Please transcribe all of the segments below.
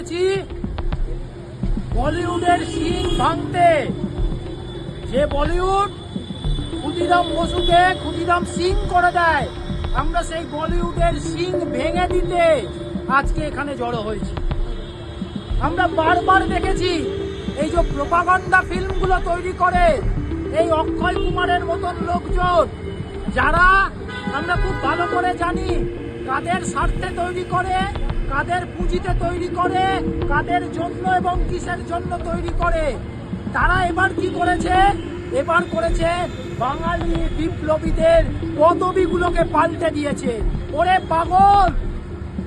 এসেছি বলিউডের সিং ভাঙতে। যে বলিউড ক্ষুদিরাম বসুকে ক্ষুদিরাম সিং করে দেয়, আমরা সেই বলিউডের সিং ভেঙে দিতে আজকে এখানে জড়ো হয়েছি। আমরা বারবার দেখেছি এই যে প্রপাগান্ডা ফিল্মগুলো তৈরি করে এই অক্ষয় কুমারের মতন লোকজন, যারা আমরা খুব ভালো করে জানি কাদের স্বার্থে তৈরি করে কাদের পুঁজিতে তৈরি করে, কাদের জন্য এবং কিসের জন্য তৈরি করে, তারা এবার কি করেছে? এবার করেছে বাঙালি বিপ্লবীদের পদবিগুলোকে পাল্টে দিয়েছে। ওরে পাগল!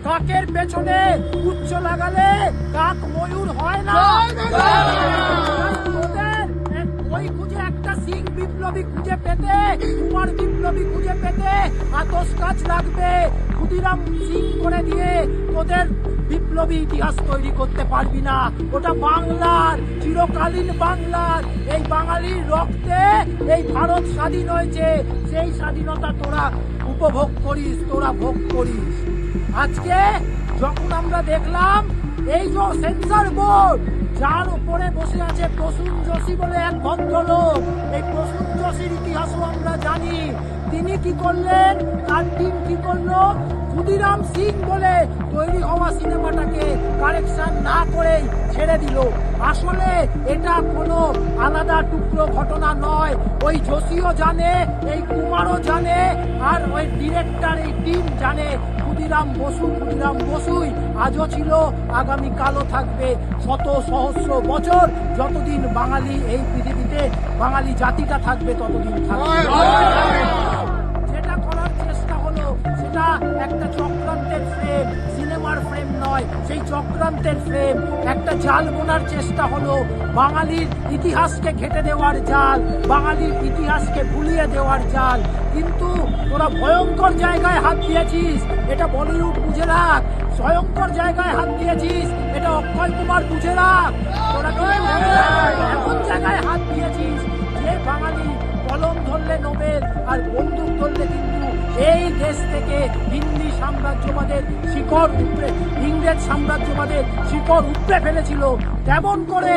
কাকের পেছনে উচ্চ লাগালে কাক ময়ূর হয় না? বিপ্লবী খুঁজে পেতে, কুমার বিপ্লবী খুঁজে পেতে আতস কাজ লাগবে। ক্ষুদিরাম সিং করে দিয়ে তোদের বিপ্লবী ইতিহাস তৈরি করতে পারবি না। ওটা বাংলার, চিরকালীন বাংলার। এই বাঙালির রক্তে এই ভারত স্বাধীন হয়েছে। সেই স্বাধীনতা তোরা উপভোগ করিস, তোরা ভোগ করিস। আজকে যখন আমরা দেখলাম, এই যে সেন্সার বোর্ড যার উপরে বসে আছে প্রসূন যোশী বলে এক ভদ্রলোক। এই প্রসূন যোশীর ইতিহাসও আমরা জানি। তিনি কি করলেন? তার টিম কি করল? ক্ষুদিরাম সিং বলে তৈরি হওয়া সিনেমাটাকে কারেকশন না করেই ছেড়ে দিল। আসলে এটা কোনো আলাদা টুকরো ঘটনা নয়। ওই যোশীও জানে, এই কুমারও জানে, আর ওই ডিরেক্টর এই টিম জানে ক্ষুদিরাম বসু। ক্ষুদিরাম বসুই আজও ছিল আগামী কালও থাকবে। শত সহস্র বছর যতদিন বাঙালি এই পৃথিবীতে, বাঙালি জাতিটা থাকবে, ততদিন থাকবে। সেই চক্রান্তের ফ্রেম একটা জাল বোনার চেষ্টা হলো বাঙালির ইতিহাসকে ঘেটে দেওয়ার জাল, বাঙালির ইতিহাসকে ভুলিয়ে দেওয়ার জাল। কিন্তু তোরা ভয়ঙ্কর জায়গায় হাত দিয়েছিস, এটা বলিউড বুঝে রাখ। ভয়ঙ্কর জায়গায় হাত দিয়েছিস, এটা অক্ষয় কুমার বুঝে রাখ। তোরা এমন জায়গায় হাত দিয়েছিস যে বাঙালি কলম ধরলে নোবেল আর এই দেশ থেকে হিন্দি সাম্রাজ্যবাদের শিকড় উপড়ে, ইংরেজ সাম্রাজ্যবাদের শিকড় উপড়ে ফেলেছিল। তেমন করে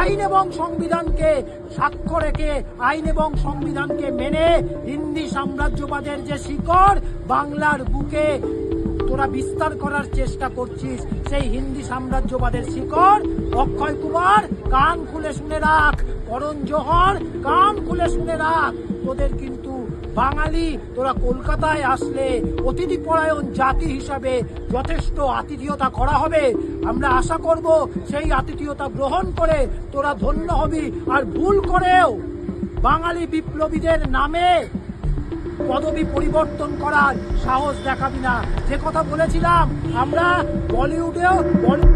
আইন এবং সংবিধানকে সাক্ষ্য রেখে, আইন এবং সংবিধানকে মেনে হিন্দি সাম্রাজ্যবাদের যে শিকড়, বাংলার বুকে তোরা বিস্তার করার চেষ্টা করছিস, সেই হিন্দি সাম্রাজ্যবাদের শিকড়। অক্ষয় কুমার, কান খুলে শুনে রাখ। করণ জোহর, কান খুলে শুনে রাখ। তোদের কিন্তু বাঙালি, তোরা কলকাতায় আসলে অতিথি পরায়ণ জাতি হিসাবে যথেষ্ট আতিথেয়তা করা হবে। আমরা আশা করব সেই আতিথেয়তা গ্রহণ করে তোরা ধন্য হবি আর ভুল করেও বাঙালি বিপ্লবীদের নামে পদবি পরিবর্তন করার সাহস দেখাবি না। যে কথা বলেছিলাম, আমরা বলিউডেও বলি